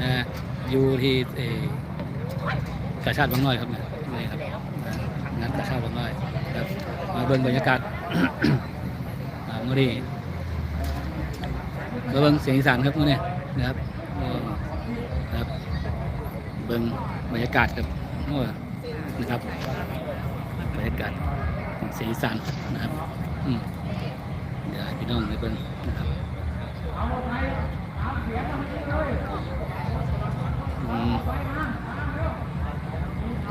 นะอยู่ที่เอกาชาติบางน้อยครับนะนี่ครับนะงานกาชาติบางน้อยครับมาเบิ่งบรรยากาศอ่ามื่อนี้มาเบิ่งเสียงอีสานครับมื่อนี้นะครับเออครับเบิ่งบรรยากาศครับโอ้นะครับบรรยากาศเสียงอีสานนะครับอืมเดี๋ยวพี่น้องไปเบิ่งนะครับอื ม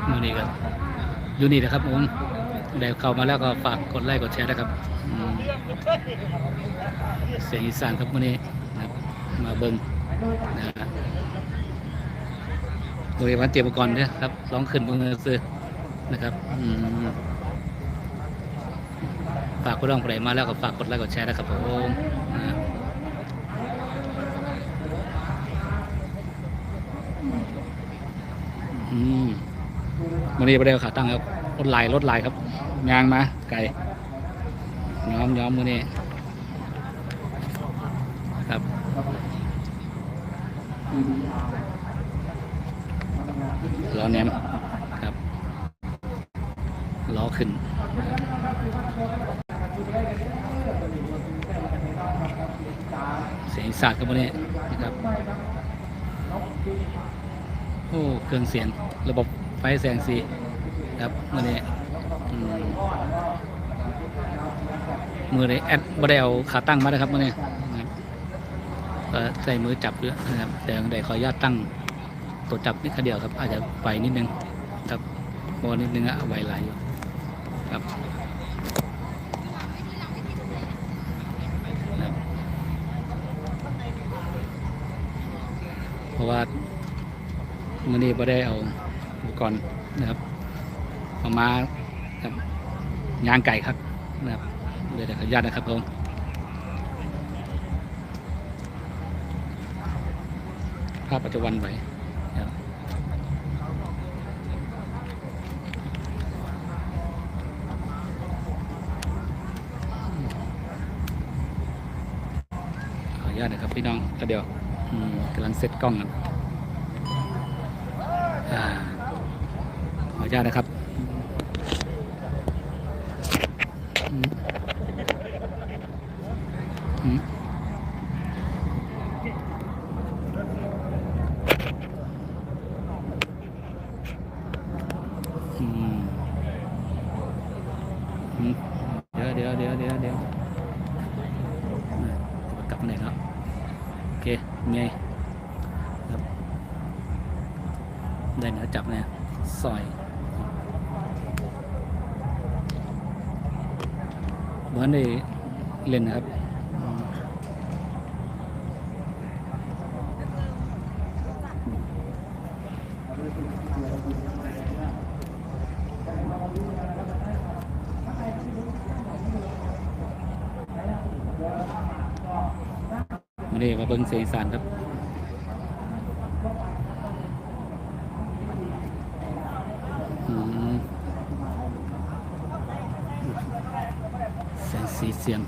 มือนี้กันอยู่นี่นะครับผมเดี๋ยวเข้ามาแล้วก็ฝากกดไลค์กดแชร์นะครับเสียงอีสานครับมือนี้นะมาเบิ้งนะบริวารเตรียมอุปกรณ์เนี่ยครับร้องขึ้นบนมือซื้อนะครับฝากผู้ร้องผู้ใดมาแล้วก็ฝากกดไลค์กดแชร์นะครับผมนะ อืมวันนี้ประเดี๋ยวขาตั้งครับรถไหลรถไหลครับยางมาไก่ย้อมย้อมมือนี้ครับล้อแหนมครับล้อขึ้นเสียงสาดครับวันนี้นะครับ อ้เครื่องเสียงระบบไฟแสงสีครับมื่อนี้อืมมือนี้แอดบ่ได้เอาขาตั้งมานะครับมื่อนี้นะครับก็ใส่มือจับด้วยนะครับแต่ยังได้ขออนุญาตตั้งตัวจับนิดเดียวครับ อาจจะไปนิดนึงครับเพอนิดนึงอะไวไหลายครับเพราะว่า มื่อนี้ไ่ได้เอาอุปกรณ์นะครับเอามาครับยางไก่ครับนะครับเดี๋ยวขออนุญาตนะครับผมภาพปัจจุบันไว้ครับขออนุญาตนะครับพี่น้องก็เดี๋ยวกำลังเซตกล้องกัน ขออนุญาตนะครับอืมอืมอืมอืมเดี๋ยวเดี๋ยวเดี๋ยวเดี๋ยวเดี๋ยวอ่ากลับมาไหนครับ โอเคมีไงครับ ได้เนื้อจับเนี่ยซอยบ้านได้เล่นนะครับอืมมาดีมาเบิ้งเสียงสานครับ อืมแสงสีเสียง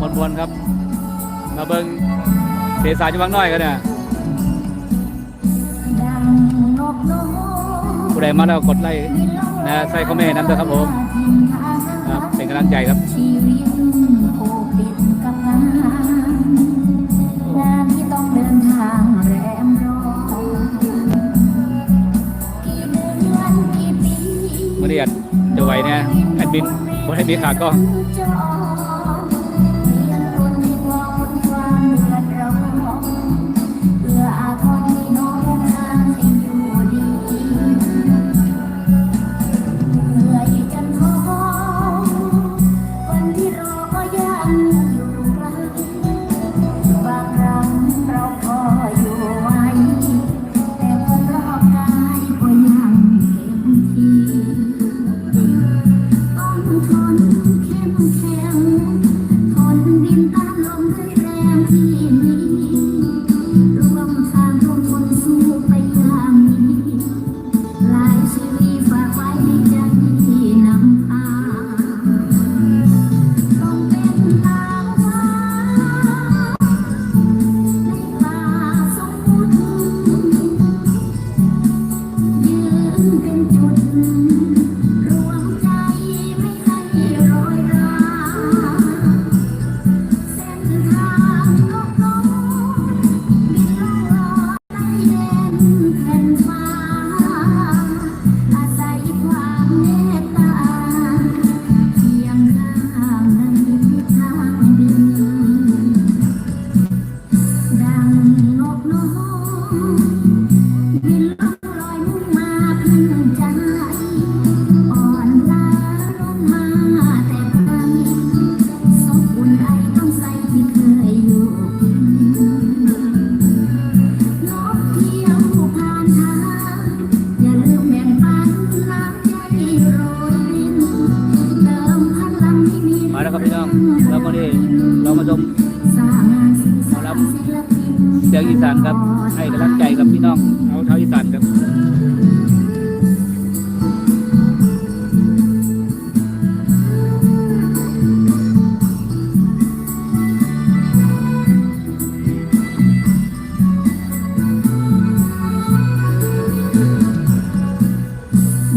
มวนมวนๆครับ มาเบิงเสสายจังหวัดน้อยกันเนี่ยผู้ใดมาแล้วกดไลค์นะใส่คอมเมนต์นั้นด้วยครับผมครับเป็นกำลังใจครับเมื่อเดินทางแรมรอกี่เดือนจะไหวเนี่ยแอดมินบนให้มีขาก็ ให้กำลังใจกับพี่น้องเอาเท้าอีสานครับ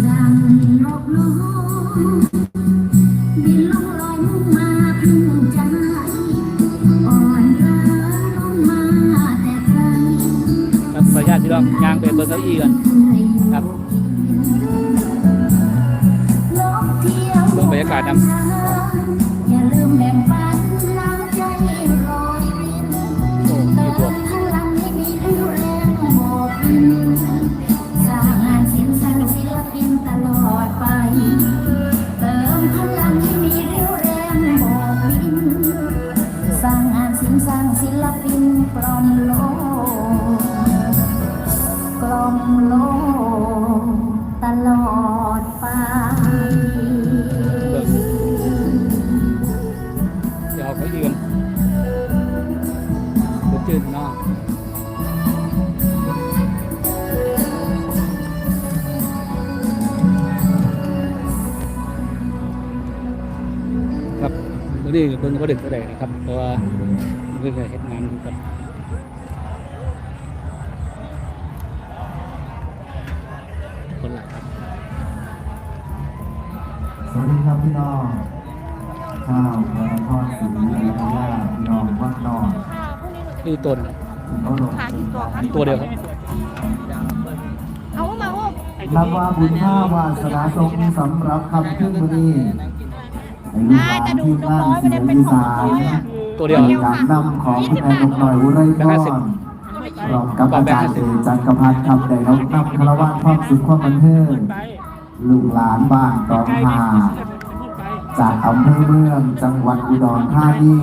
ดังนอ รื่องยางเป็นเบอร์เก้าอี้ก่อนครับนกเที่ยวดูบรรยากาศนะอย่าลืมแบ่งปันน้ำใจโรยรินโอ้เติมีตัวมพลังให้มีเรี่ยวแรงโบกบินสร้างงานศิลป์สร้างศิลปินตลอดไปเติมพลังให้มีเรี่ยวแรงโบกบินสร้างศิลปินปลอมโลก มโลกตลอดไป เดี๋ยวเอาเขายืนเดี๋ยวจืดเนาะครับวันนี้เพิ่งเขาดึกเท่าไหร่นะครับ เพราะว่าเพิ่งเคยเฮ็น วัสดีครับพี่น้องข้าวพระนครศรีอยุธยาพี่น้องบ้านอกนี่ต้นเขาลงตัวเดียวครับเอามาโอ้นับว่าบุญห้าวาสนาทรงสำหรับคำขึ้นวันนี้ในลูกหลานที่บ้านเสียงอีสานตัวเดียวการนำของคุณแม่นกหน่อยอุไรพรพร้อมกับอาจารย์เดชจันทร์กพัฒน์คำใดนกนำคารวะความสุขความบันเทิง ลูกหลานบ้านตองหาจากอำเภอเมืองจังหวัดอุดรธานี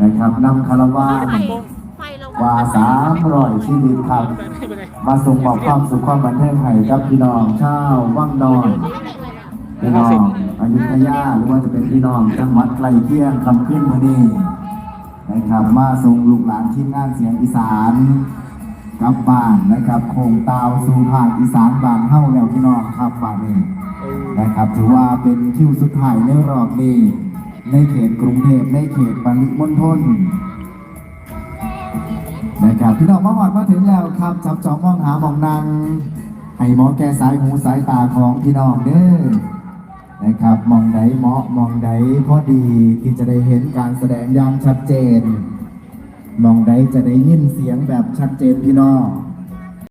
นะครับนำคารวะไฟเรากว่าสามร้อยชีวิตครับ มาส่งมอบความสุขความบันเทิงให้กับพี่น้องชาวว่างนอนพี่น้องอยุธยาหรือว่าจะเป็นพี่น้องจังหวัดใกล้เคียงคำขึ้นมานี้นะครับมาส่งลูกหลานทีมงานเสียงอีสาน กลับบ้านนะครับโคงตาวสู่ภาคอีสานบานเฮ้าแล้วพี่น้องครับบ้านนี้นะครับถือว่าเป็นคิวสุดท้ายในรอบนี้ในเขตกรุงเทพในเขตปริมณฑลนะครับพี่น้องมาหอดมาถึงแล้วครับ จับจองมองหาหมองนางให้หมอแก้สายหูสายตาของพี่น้องเด้อนะครับมองใดเหมาะมองใดพอดีที่จะได้เห็นการแสดงอย่างชัดเจน มองได้จะได้ยินเสียงแบบชัดเจนพี่น้อง